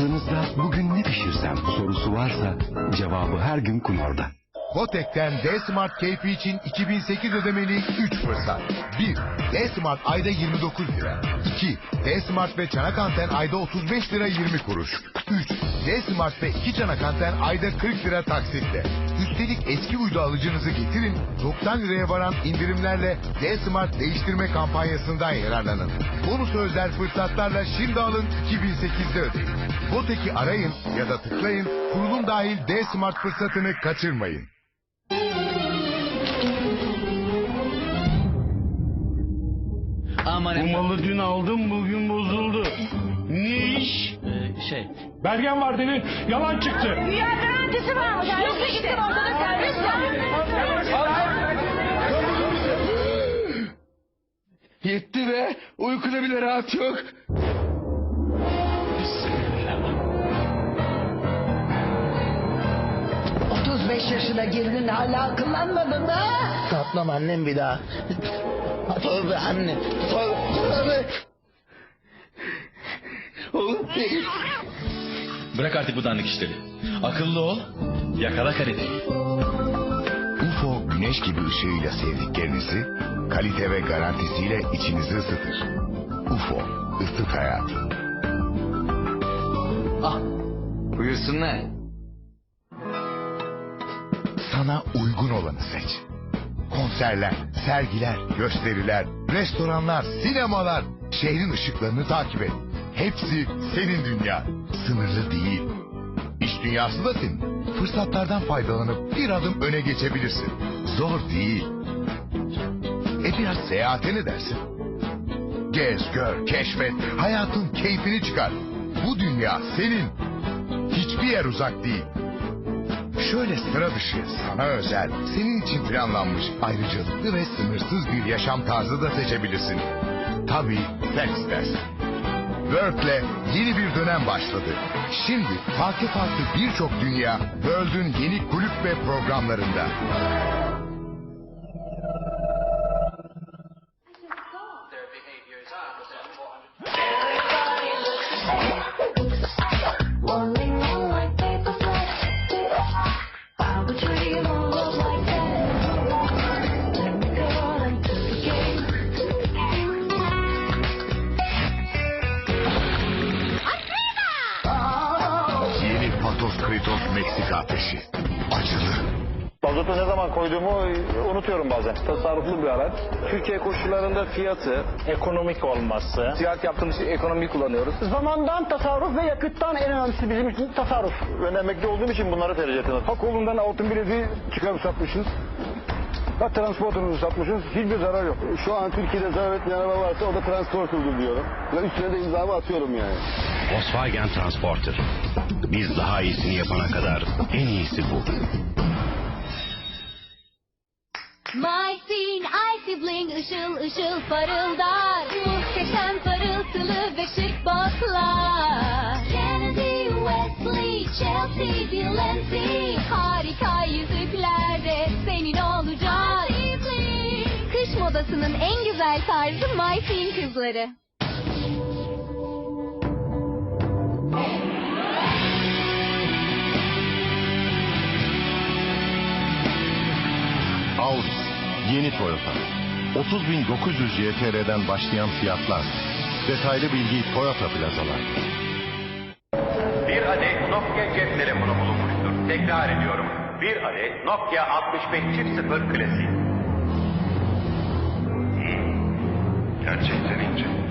Aklınızda bugün ne pişirsem sorusu varsa cevabı her gün Kunor'da. Botek'ten D-Smart keyfi için 2008 ödemeli 3 fırsat. 1. D-Smart ayda 29 lira. 2. D-Smart ve çanak anten ayda 35 lira 20 kuruş. 3. D-Smart ve 2 çanak anten ayda 40 lira taksitle. Üstelik eski uydu alıcınızı getirin, 90 liraya varan indirimlerle D-Smart değiştirme kampanyasından yararlanın. Bonus özel fırsatlarla şimdi alın 2008'de ödeyin. Botek'i arayın ya da tıklayın, kurulum dahil D-Smart fırsatını kaçırmayın. Aman Bu efendim. malı dün aldım bugün bozuldu. Ne iş? Ee, şey. Belgen var dedin yalan çıktı. Ya garantisi var. Yoksa gitsin ortada servis Yetti be. Uykuda bile rahat yok. 35 yaşına girdin hala akıllanmadın da. Tatlım annem bir daha. Tövbe anne. Tövbe. Oğlum değil. Bırak artık bu dandik işleri. Akıllı ol. Yakala kaliteyi. UFO güneş gibi ışığıyla sevdiklerinizi, kalite ve garantisiyle içinizi ısıtır. UFO, ısıt hayatı. Ah. Buyursunlar. Sana uygun olanı seç. Konserler, sergiler, gösteriler, restoranlar, sinemalar, şehrin ışıklarını takip et. Hepsi senin dünya, sınırlı değil. İş dünyası da senin. Fırsatlardan faydalanıp bir adım öne geçebilirsin. Zor değil. E biraz seyahate ne dersin? Gez, gör, keşfet, hayatın keyfini çıkar. Bu dünya senin. Hiçbir yer uzak değil. Şöyle sıra dışı, sana özel, senin için planlanmış ayrıcalıklı ve sınırsız bir yaşam tarzı da seçebilirsin. Tabii sen. World'le yeni bir dönem başladı. Şimdi farklı farklı birçok dünya World'ün yeni kulüp ve programlarında. Patos Kritos Meksika ateşi. Acılı. Mazotu ne zaman koyduğumu unutuyorum bazen. Tasarruflu bir araç. Türkiye koşullarında fiyatı, ekonomik olması. Ticaret yaptığımız için ekonomiyi kullanıyoruz. Zamandan tasarruf ve yakıttan en önemlisi bizim için tasarruf. Ben emekli olduğum için bunları tercih ediyorum. Ha kolundan altın bileziği çıkarıp satmışız. Ha transportumuzu satmışız. Hiçbir zarar yok. Şu an Türkiye'de zarar etmeyen araba varsa o da transporterdur diyorum. Ve üstüne de imzamı atıyorum yani. Volkswagen Transporter. Biz daha iyisini yapana kadar en iyisi bu. My scene, icy bling, ışıl ışıl parıldar. Muhteşem parıltılı ve şık botlar. Kennedy, Wesley, Chelsea, Delancey. Harika yüzükler de senin olacak. Kış modasının en güzel tarzı My Scene kızları. Audi, yeni Toyota. 30.900 YTR'den başlayan fiyatlar. Detaylı bilgi Toyota plazalar. Bir adet Nokia cep telefonu bulunmuştur. Tekrar ediyorum. Bir adet Nokia 65 çift sıfır klasik. Gerçekten ince.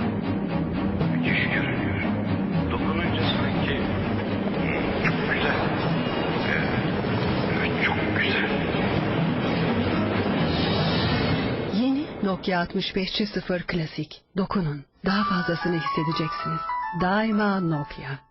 Nokia 6500 Klasik. Dokunun. Daha fazlasını hissedeceksiniz. Daima Nokia.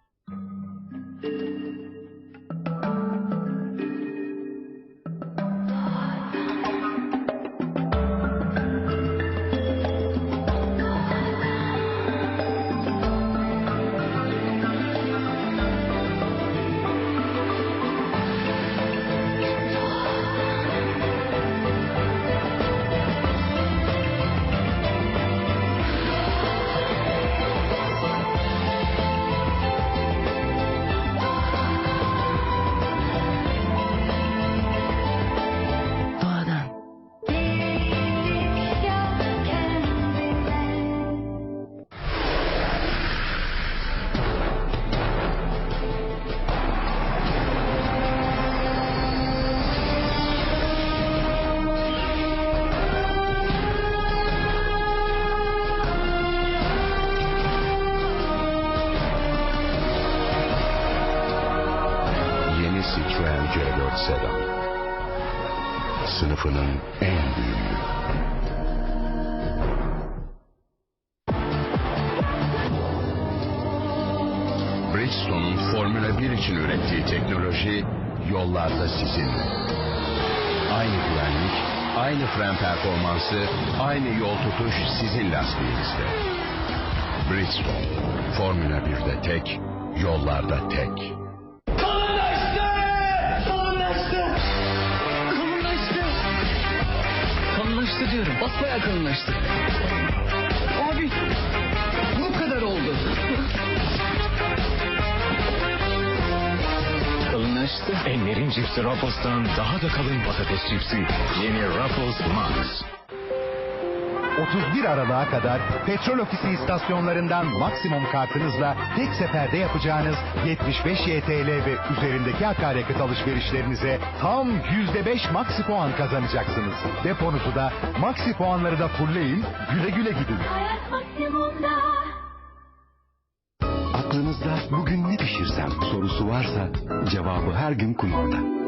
C4 sedan. Sınıfının en büyüğü. Bridgestone'un Formula 1 için ürettiği teknoloji yollarda sizinle. Aynı güvenlik, aynı fren performansı, aynı yol tutuş sizin lastiğinizde. Bridgestone, Formula 1'de tek, yollarda tek. Kalınlaştı diyorum. Basmaya kalınlaştı. Abi bu kadar oldu. Kalınlaştı. Enlerin cipsi Ruffles'tan daha da kalın patates cipsi. Yeni Ruffles Max. 31 Aralık'a kadar petrol ofisi istasyonlarından maksimum kartınızla tek seferde yapacağınız 75 YTL ve üzerindeki akaryakıt alışverişlerinize tam %5 maksi puan kazanacaksınız. Deponuzu da maksi puanları da fullleyin, güle güle gidin. Hayat maksimumda. Aklınızda bugün ne pişirsem sorusu varsa cevabı her gün Kunor'da.